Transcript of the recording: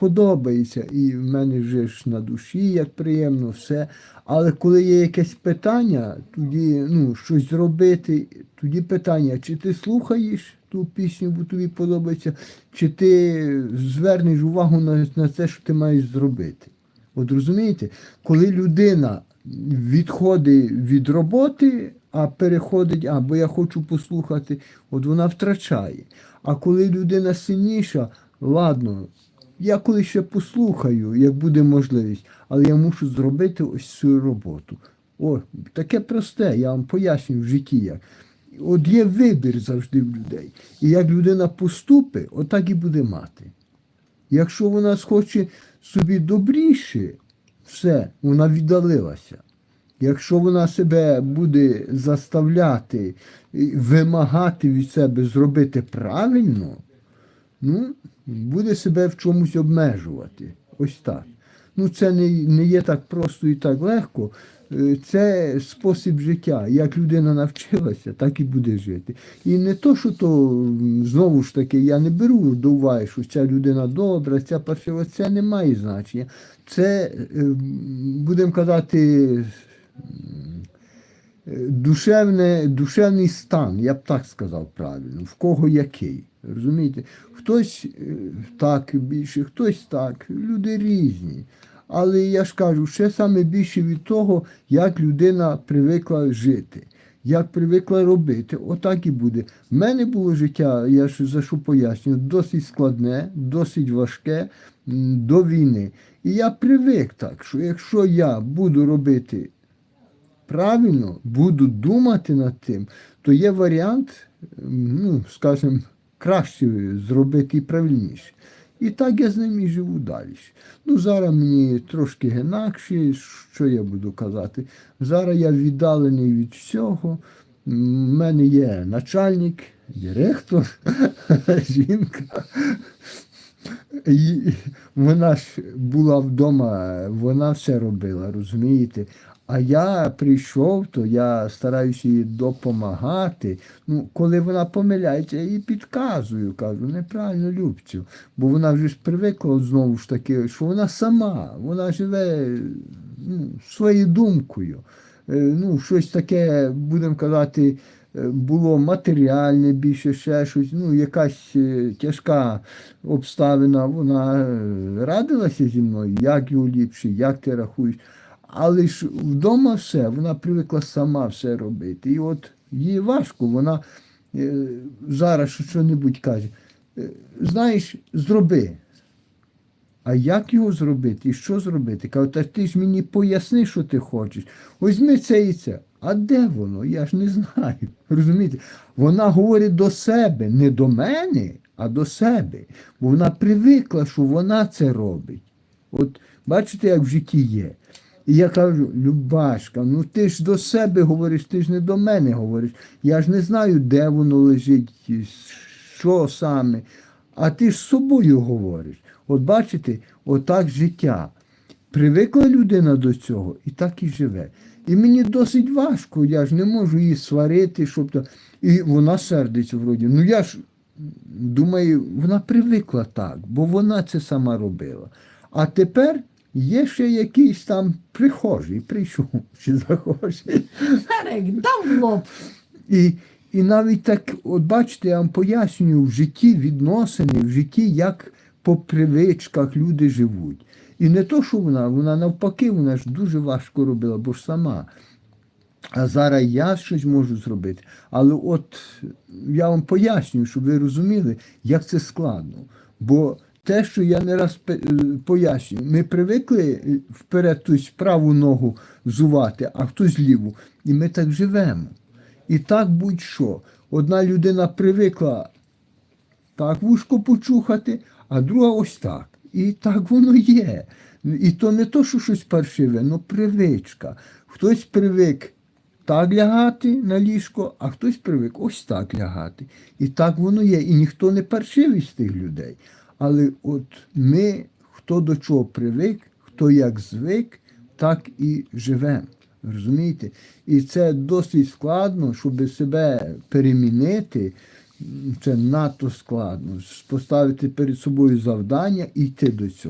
подобається, і в мене вже ж на душі як приємно, все. Але коли є якесь питання, тоді ну, щось зробити, тоді питання, чи ти слухаєш ту пісню, бо тобі подобається, чи ти звернеш увагу на, на це, що ти маєш зробити. От розумієте, коли людина відходить від роботи, а переходить, а бо я хочу послухати, от вона втрачає. А коли людина сильніша, ладно, я коли ще послухаю, як буде можливість, але я мушу зробити ось цю роботу. О, таке просте, я вам поясню в житті як. От є вибір завжди в людей. І як людина поступить, отак і буде мати. Якщо вона схоче собі добріше, все, вона віддалилася. Якщо вона себе буде заставляти, вимагати від себе зробити правильно, ну, буде себе в чомусь обмежувати. Ось так. Ну, це не, не є так просто і так легко. Е, Це спосіб життя. Як людина навчилася, так і буде жити. І не то, що то знову ж таки, я не беру до уваги, що ця людина добра, ця паршива, це не має значення. Це, е, будемо казати, е, душевне, душевний стан, я б так сказав правильно, в кого який. Розумієте? Хтось е, так більше, хтось так. Люди різні. Але я ж кажу, ще саме більше від того, як людина привикла жити, як привикла робити, отак і буде. В мене було життя, я ж за що пояснюю, досить складне, досить важке до війни. І я привик так, що якщо я буду робити правильно, буду думати над тим, то є варіант, ну, скажімо, краще зробити і правильніше. І так я з ним і живу далі. Ну, зараз мені трошки інакше, що я буду казати. Зараз я віддалений від всього. У мене є начальник, директор, жінка. І вона ж була вдома, вона все робила, розумієте? А я прийшов, то я стараюся їй допомагати. Ну, коли вона помиляється, я їй підказую, кажу, неправильно Любцю. Бо вона вже ж привикла знову ж таки, що вона сама, вона живе ну, своєю думкою. Е, Ну, щось таке, будемо казати, е, було матеріальне більше, ще щось, ну, якась е, тяжка обставина, вона радилася зі мною, як його ліпше, як ти рахуєш. Але ж вдома все, вона привикла сама все робити. І от їй важко, вона е, зараз що-небудь каже, е, знаєш, зроби. А як його зробити і що зробити? Кажу, та ти ж мені поясни, що ти хочеш. Візьми це і це. А де воно? Я ж не знаю. Розумієте? Вона говорить до себе, не до мене, а до себе. Бо вона привикла, що вона це робить. От бачите, як в житті є. І я кажу, Любашка, ну ти ж до себе говориш, ти ж не до мене говориш. Я ж не знаю, де воно лежить, що саме. А ти ж з собою говориш. От бачите, отак життя. Привикла людина до цього і так і живе. І мені досить важко, я ж не можу її сварити, щоб то. І вона сердиться вроді. Ну я ж думаю, вона привикла так, бо вона це сама робила. А тепер є ще якийсь там прихожий, прийшов чи захожий. Дав в лоб. І, і навіть так, от бачите, я вам пояснюю в житті відносини, в житті, як по привичках люди живуть. І не то, що вона, вона навпаки, вона ж дуже важко робила, бо ж сама. А зараз я щось можу зробити. Але от я вам пояснюю, щоб ви розуміли, як це складно. Бо те, що я не раз е, пояснюю, ми привикли е, вперед тусь праву ногу зувати, а хтось ліву. І ми так живемо. І так будь-що. Одна людина привикла так вушко почухати, а друга ось так. І так воно є. І то не то, що щось паршиве, ну привичка. Хтось привик так лягати на ліжко, а хтось привик ось так лягати. І так воно є. І ніхто не паршивий з тих людей. Але от ми, хто до чого привик, хто як звик, так і живемо. Розумієте? І це досить складно, щоб себе перемінити. Це надто складно. Поставити перед собою завдання і йти до цього.